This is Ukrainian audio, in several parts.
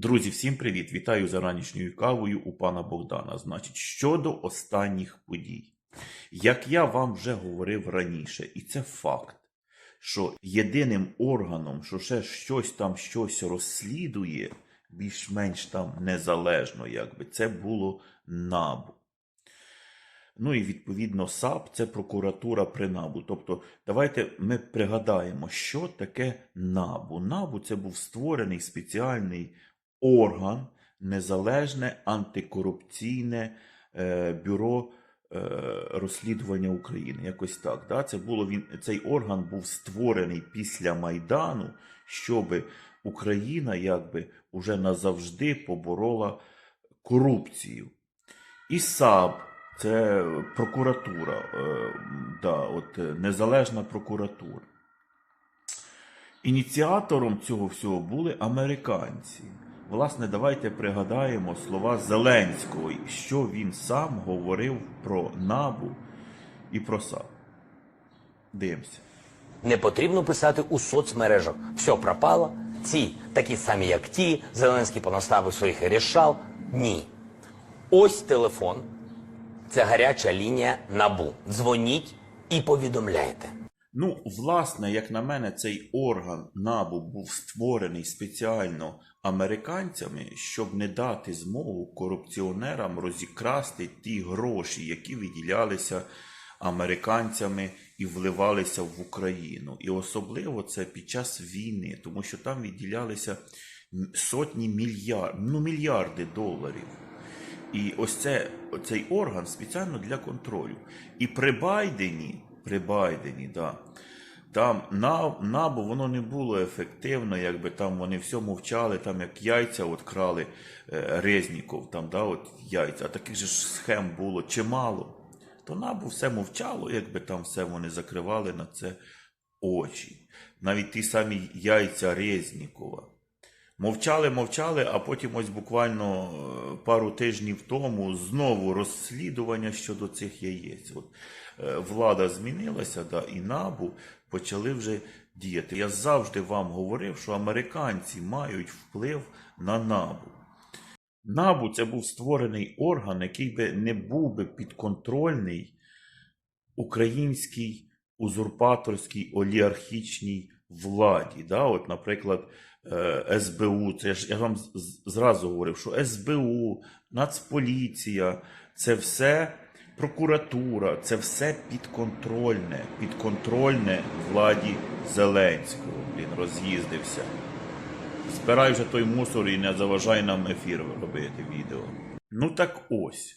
Друзі, всім привіт! Вітаю за ранішньою кавою у пана Богдана. Значить, щодо останніх подій. Як я вам вже говорив раніше, і це факт, що єдиним органом, що ще щось там щось розслідує, більш-менш там незалежно, якби це було НАБУ. Ну і відповідно САП це прокуратура при НАБУ. Тобто, давайте ми пригадаємо, що таке НАБУ. НАБУ це був створений спеціальний орган, незалежне антикорупційне е, бюро е, розслідування України. Якось так. Да? Це було він, цей орган був створений після Майдану, щоб Україна якби уже назавжди поборола корупцію. І САП це прокуратура, е, да, от, е, незалежна прокуратура. Ініціатором цього всього були американці. Власне, давайте пригадаємо слова Зеленського, що він сам говорив про НАБУ і про САП. Дивимося. Не потрібно писати у соцмережах. Все пропало. Ці такі самі, як ті. Зеленський понаставив своїх рішал. Ні. Ось телефон. Це гаряча лінія набу. Дзвоніть і повідомляйте. Ну, власне, як на мене, цей орган НАБУ був створений спеціально американцями, щоб не дати змогу корупціонерам розікрасти ті гроші, які виділялися американцями і вливалися в Україну. І особливо це під час війни, тому що там виділялися сотні мільярд, ну, мільярди доларів. І ось це, цей орган спеціально для контролю. І при Байдені, при Байдені, да, там набу воно не було ефективно, якби там вони все мовчали, там як яйця от крали е, Резніков, там, да, от яйця, а таких же ж схем було чимало. То набу все мовчало, якби там все вони закривали на це очі. Навіть ті самі яйця Резнікова. Мовчали, мовчали, а потім ось буквально е, пару тижнів тому знову розслідування щодо цих яєць. От, е, влада змінилася, да, і НАБУ почали вже діяти. Я завжди вам говорив, що американці мають вплив на НАБУ. НАБУ це був створений орган, який би не був би підконтрольний українській узурпаторській олігархічній владі. Да? От, наприклад, е, СБУ, це ж я вам зразу говорив, що СБУ, Нацполіція це все прокуратура, це все підконтрольне, підконтрольне владі Зеленського. Він роз'їздився. Збирай вже той мусор і не заважай нам ефір робити відео. Ну так ось.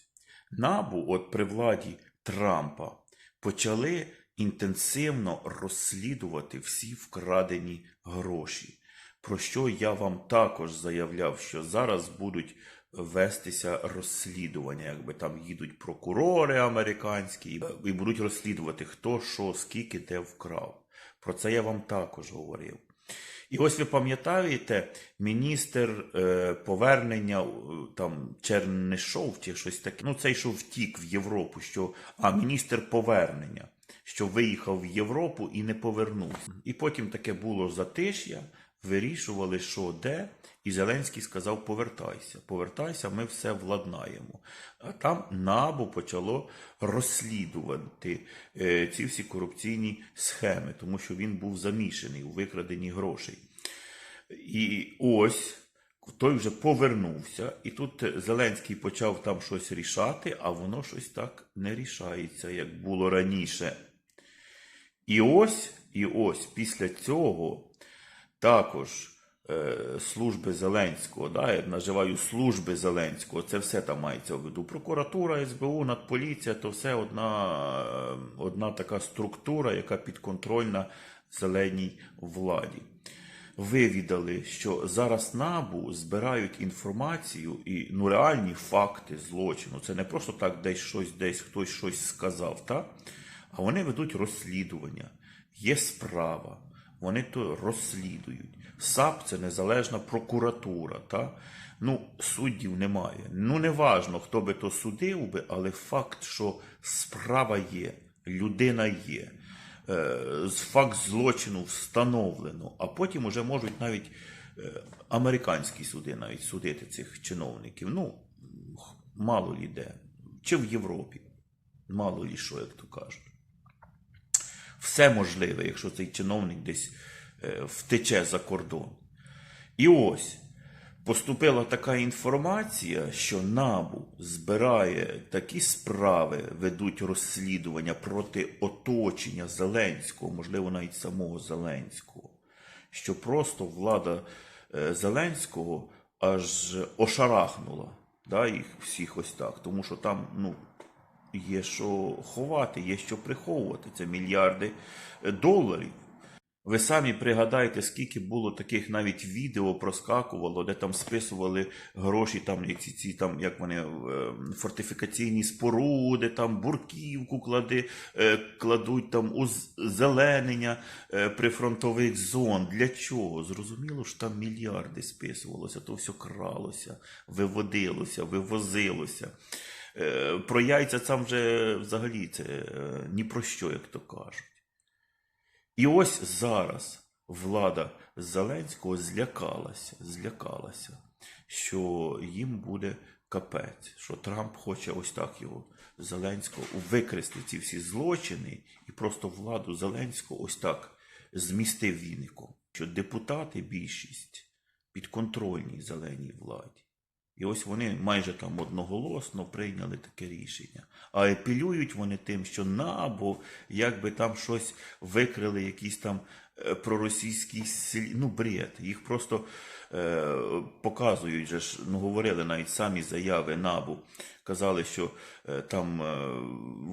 Набу, от при владі Трампа, почали інтенсивно розслідувати всі вкрадені гроші. Про що я вам також заявляв, що зараз будуть вестися розслідування, якби там їдуть прокурори американські і- і будуть розслідувати, хто що, скільки де вкрав. Про це я вам також говорив. І ось ви пам'ятаєте, міністр е, повернення е, там Чернишов чи щось таке. Ну, цей що втік в Європу, що а міністр повернення, що виїхав в Європу і не повернувся. І потім таке було затиш'я, вирішували, що де. І Зеленський сказав: повертайся, повертайся, ми все владнаємо. А там НАБУ почало розслідувати е, ці всі корупційні схеми, тому що він був замішаний у викраденні грошей. І ось той вже повернувся, і тут Зеленський почав там щось рішати, а воно щось так не рішається, як було раніше. І ось, і ось після цього також е, служби Зеленського, да, я називаю служби Зеленського, це все там мається в виду. Прокуратура, СБУ, Нацполіція, то все одна, е, одна така структура, яка підконтрольна зеленій владі. Вивідали, що зараз НАБУ збирають інформацію і ну, реальні факти злочину. Це не просто так десь щось, десь хтось щось сказав, та? а вони ведуть розслідування. Є справа, вони то розслідують. САП це незалежна прокуратура. Та? Ну, суддів немає. Ну, не важно, хто би то судив би, але факт, що справа є, людина є, е, факт злочину встановлено, а потім уже можуть навіть е, американські суди навіть судити цих чиновників. Ну, мало лі де. Чи в Європі. Мало лі що, як то кажуть. Все можливе, якщо цей чиновник десь е, втече за кордон. І ось поступила така інформація, що НАБУ збирає такі справи, ведуть розслідування проти оточення Зеленського, можливо, навіть самого Зеленського, що просто влада е, Зеленського аж ошарахнула да, їх всіх ось так, тому що там, ну. Є що ховати, є що приховувати. Це мільярди е, доларів. Ви самі пригадайте, скільки було таких навіть відео проскакувало, де там списували гроші, там як ці, ці там, як вони е, фортифікаційні споруди, там бурківку клади, е, кладуть там озеленення е, прифронтових зон. Для чого? Зрозуміло, що там мільярди списувалося, то все кралося, виводилося, вивозилося. Е, Про яйця там вже взагалі це е, ні про що, як то кажуть. І ось зараз влада Зеленського злякалася, злякалася, що їм буде капець, що Трамп хоче ось так його Зеленського викрести ці всі злочини і просто владу Зеленського ось так змістив віником. Що депутати більшість підконтрольній зеленій владі. І ось вони майже там одноголосно прийняли таке рішення. А епілюють вони тим, що набо якби там щось викрили, якісь там е, проросійські слі... ну, бред. Їх просто показують, же ж, ну, говорили навіть самі заяви набу. Казали, що е, там е,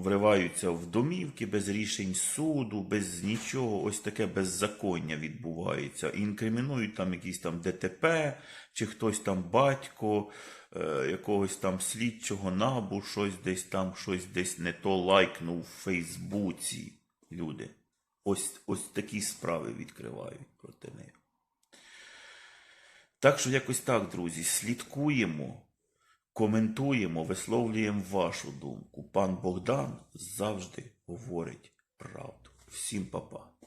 вриваються в домівки без рішень суду, без нічого, ось таке беззаконня відбувається. Інкримінують там якісь там ДТП, чи хтось там батько е, якогось там слідчого набу, щось десь там, щось десь не то лайкнув в Фейсбуці. Люди. Ось, ось такі справи відкривають проти них. Так що якось так, друзі, слідкуємо, коментуємо, висловлюємо вашу думку. Пан Богдан завжди говорить правду. Всім па-па.